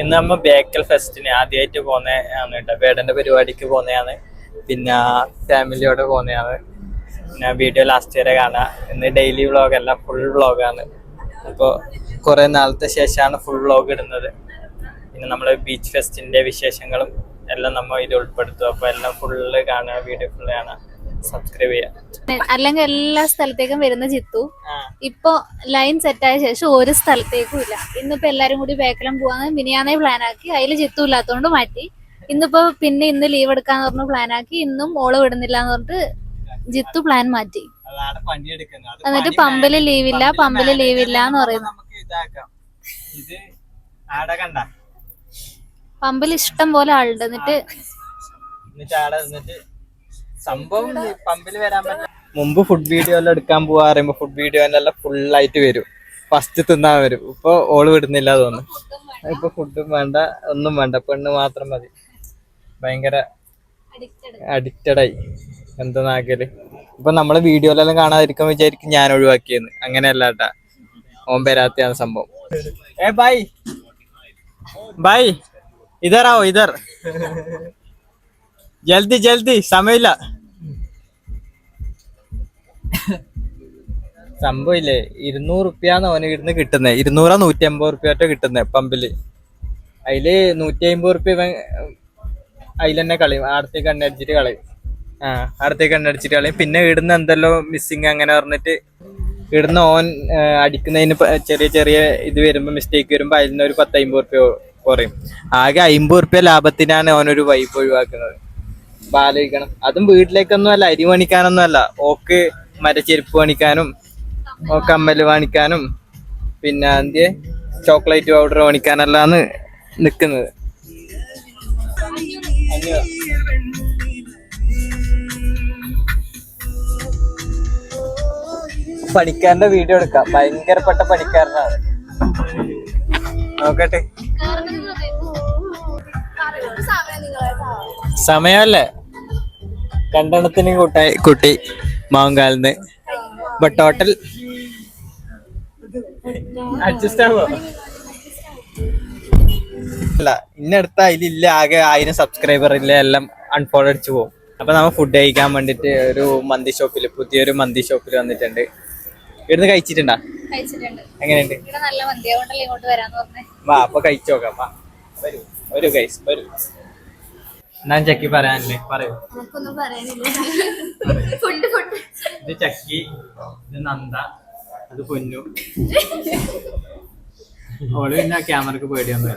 ഇന്ന് നമ്മ ബേക്കൽ ഫെസ്റ്റിന് ആദ്യമായിട്ട് പോന്നെയാണ് കേട്ടോ വേടന്റെ പരിപാടിക്ക് പോന്നെയാണ്. പിന്നെ ഫാമിലിയോടെ പോന്നെയാണ്. പിന്നെ വീഡിയോ ലാസ്റ്റ് വരെ കാണാം. ഇന്ന് ഡെയിലി വ്ളോഗ് അല്ല ഫുൾ വ്ളോഗാണ് അപ്പോൾ കുറെ നാളത്തെ ശേഷമാണ് ഫുൾ വ്ളോഗ് ഇടുന്നത്. പിന്നെ നമ്മുടെ ബീച്ച് ഫെസ്റ്റിന്റെ വിശേഷങ്ങളും എല്ലാം നമ്മൾ ഇതിൽ ഉൾപ്പെടുത്തും. അപ്പോൾ എല്ലാം ഫുള്ള് കാണുക വീഡിയോ ഫുള്ള് കാണാം സബ്സ്ക്രൈബ് ചെയ്യാം. അല്ലെങ്കിൽ എല്ലാ സ്ഥലത്തേക്കും വരുന്ന ജിത്തു. ആ. ഇപ്പൊ ലൈൻ സെറ്റ് ആയ ശേഷം ഒരു സ്ഥലത്തേക്കും ഇല്ല. ഇന്നിപ്പോ എല്ലാരും കൂടി ബേക്കലം പോവാന്ന് മിനിയാന്നെ പ്ലാൻ ആക്കി. അതിൽ ജിത്തു ഇല്ലാത്തോണ്ട് മാറ്റി. ഇന്നിപ്പോ പിന്നെ ഇന്ന് ലീവ് എടുക്കാന്ന് പറഞ്ഞു പ്ലാൻ ആക്കി. ഇന്നും ഓൾ വിടുന്നില്ല എന്ന് പറഞ്ഞിട്ട് ജിത്തു പ്ലാൻ മാറ്റി. എന്നിട്ട് പമ്പിൽ ലീവില്ല പമ്പിൽ പമ്പിൽ ലീവ് manage ഇല്ല എന്ന് പറയുന്നു. പമ്പിൽ ഇഷ്ടം പോലെ ആളുണ്ട്. എന്നിട്ട് സംഭവം പമ്പിൽ വരാൻ പറ്റില്ല മുമ്പ് ഫുഡ് വീഡിയോ എല്ലാം എടുക്കാൻ പോവാ പറയുമ്പോ ഫുഡ് ഫുൾ ആയിട്ട് വരും. ഫസ്റ്റ് തിന്നാൻ വരും. ഇപ്പൊ ഓൾ വിടുന്നില്ല തോന്നുന്നു. ഇപ്പൊ ഫുഡും വേണ്ട. ഒന്നും വേണ്ട. പെണ്ണ് മാത്രം മതി. ഭയങ്കര അഡിക്റ്റഡായി എന്താ നാക്കൽ ഇപ്പൊ നമ്മളെ വീഡിയോയിലെല്ലാം കാണാതിരിക്കാൻ വിചാരിക്കും ഞാൻ ഒഴിവാക്കിയെന്ന്. അങ്ങനെയല്ല കേട്ടാ ഓൻ വരാത്തയാണ് സംഭവം. ഏ ബൈ. ബൈ. ഇതറാവോ ഇതർ? ജൽദി ജൽദി സമയമില്ല. സംഭവില്ലേ ഇരുന്നൂറ് റുപ്യാന്ന് ഓന് ഇവിടുന്ന് കിട്ടുന്നത് ഇരുന്നൂറാ നൂറ്റി അമ്പത് റുപ്യ കിട്ടുന്നത് പമ്പിൽ. അതിൽ നൂറ്റി അമ്പത് റുപ്യ അതിലെന്നെ കളയും. ആടത്തേക്ക് കണ്ണടിച്ചിട്ട് കളയും. ആ ആടത്തേക്ക് കണ്ണടിച്ചിട്ട് കളയും. പിന്നെ ഇടുന്ന എന്തെല്ലോ മിസ്സിങ് അങ്ങനെ പറഞ്ഞിട്ട് ഇടുന്ന ഓൻ അടിക്കുന്നതിന് ചെറിയ ചെറിയ ഇത് വരുമ്പോ മിസ്റ്റേക്ക് വരുമ്പോ അതിൽ നിന്ന് ഒരു പത്ത് അമ്പത് റുപ്യ കുറയും. ആകെ അമ്പത് റുപ്യ ലാഭത്തിനാണ് ഓനൊരു വൈപ്പ് ഒഴിവാക്കുന്നത്. അപ്പൊ ആലോചിക്കണം അതും വീട്ടിലേക്കൊന്നും അല്ല അരി പണിക്കാനൊന്നും അല്ല ഓക്ക് മരച്ചെരുപ്പ് പണിക്കാനും ഓ കമ്മൽ പണിക്കാനും പിന്നെ അന്ത്യ ചോക്ലേറ്റ് പൗഡർ പണിക്കാനല്ലാന്ന് നിക്കുന്നത്. പണിക്കാരന്റെ വീഡിയോ എടുക്കാം. ഭയങ്കരപ്പെട്ട പണിക്കാരനാണ്. നോക്കട്ടെ. സമയമല്ലേ? രണ്ടെണ്ണത്തിന് കൂട്ടായി കുട്ടി മാങ്കാലിന്ന് ബട്ട് ടോട്ടൽ അഡ്ജസ്റ്റ് ആവോ? അല്ല ഇന്നടുത്ത അതിലില്ല ആകെ ആയിരം സബ്സ്ക്രൈബർ ഇല്ല എല്ലാം അൺഫോളോ അടിച്ചു പോകും. അപ്പൊ നമ്മ ഫുഡ് കഴിക്കാൻ വേണ്ടിട്ട് ഒരു മന്തി ഷോപ്പിൽ പുതിയൊരു മന്തി ഷോപ്പിൽ വന്നിട്ടുണ്ട്. ഇവിടുന്ന് കഴിച്ചിട്ടുണ്ടാ? കഴിച്ചിട്ടുണ്ട്. എങ്ങനെയുണ്ട്? ഇവിടെ നല്ല മന്തി അതുകൊണ്ടല്ലേ ഇങ്ങോട്ട് വരാന്ന് പറഞ്ഞേ. വാ അപ്പൊ കഴിച്ചോക്കാം വാ. വരൂ വരൂ കൈസ് വരൂ. ഞാൻ ചക്കി പറയാനില്ലേ? പറയൂ. നമുക്കൊന്നും പറയാനില്ല. Food food. ഇത് ചക്കി ഇത് നന്ദ അത് പൊന്നു. ഓൾ പിന്നെ ക്യാമറക്ക് പേടിയൊന്നും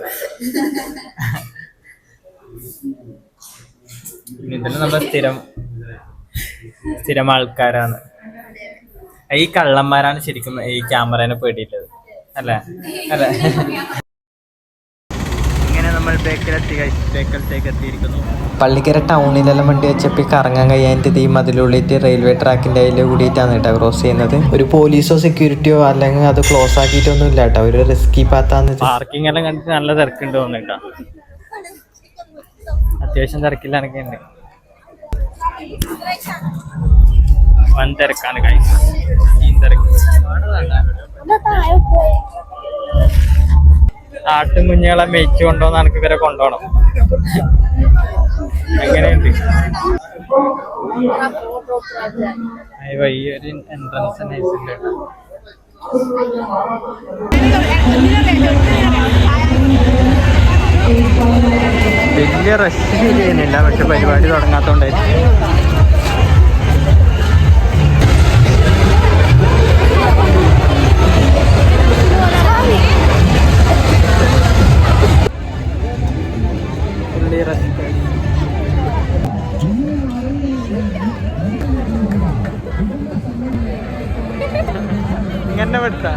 ഇതെല്ലാം നമ്മുടെ സ്ഥിരം സ്ഥിരം ആൾക്കാരാണ്. ഈ കള്ളന്മാരാണ് ശരിക്കും ഈ ക്യാമറേനെ പേടിയിട്ടത്. അല്ലേ? അല്ലേ? നമ്മൾ ബേക്കലെത്തി ബേക്കലത്തേക്ക് എത്തിയിരിക്കുന്നു. പള്ളിക്കര ടൗണിലെല്ലാം വണ്ടി വെച്ചപ്പോൾ കറങ്ങാൻ കഴിയാന്റെ ഈ മതിലുള്ളിട്ട് റെയിൽവേ ട്രാക്കിന്റെ അതിൽ കൂടിയിട്ടാണ് കേട്ടോ ക്രോസ് ചെയ്യുന്നത്. ഒരു പോലീസോ സെക്യൂരിറ്റിയോ അല്ലെങ്കിൽ അത് ക്ലോസ് ആക്കിയിട്ടൊന്നും ഇല്ല കേട്ടോ. ഒരു റിസ്കി പാത്താന്ന് പാർക്കിംഗ് എല്ലാം കണ്ടിട്ട് നല്ല തിരക്കുണ്ട് തോന്നുന്നുട്ടോ അത്യാവശ്യം തിരക്കില്ലാണെങ്കിൽ ഉണ്ട് വൻ തിരക്കാണ് കഴിച്ച് ഈ തിരക്ക്. ആട്ടും കുഞ്ഞുങ്ങളെ മേയിച്ചു കൊണ്ടുവന്ന് എനിക്ക് ഇവരെ കൊണ്ടുപോകണം. എങ്ങനെയുണ്ട്? ഈ എൻട്രൻസ് വലിയ റഷ് ചെയ്യുന്നില്ല പക്ഷെ പരിപാടി തുടങ്ങാത്തോണ്ടായിരിക്കും ഇങ്ങനെ പെട്ടാ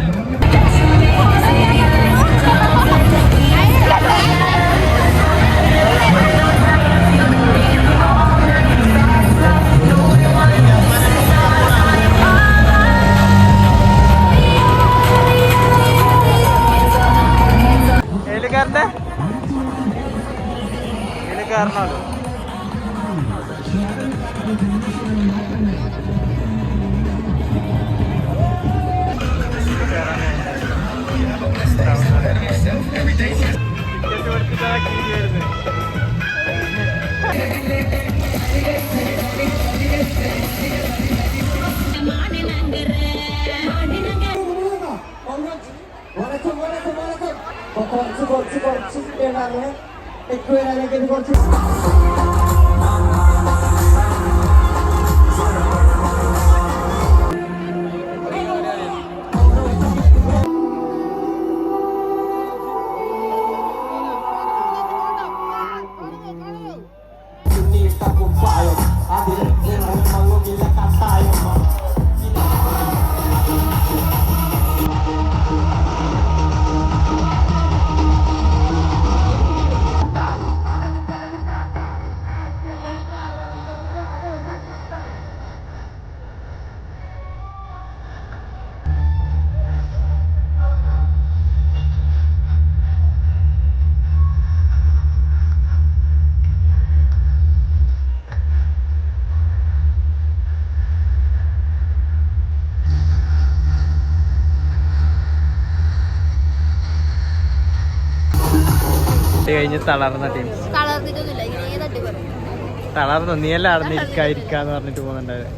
ഏലുകാരന്റെ ഏലുകാരനാണ് myself every day. வணக்கம் வணக்கம் வணக்கம் கொச்சு கொச்சு கொச்சு கொச்சு கொச்சு கொச்சு ഇത് കഴിഞ്ഞ് തളർന്ന ടീം തളർന്നു നീ എല്ലാം അവിടെ ഇരിക്കാതിരിക്കാന്ന് പറഞ്ഞിട്ട് പോകുന്നുണ്ടായത്?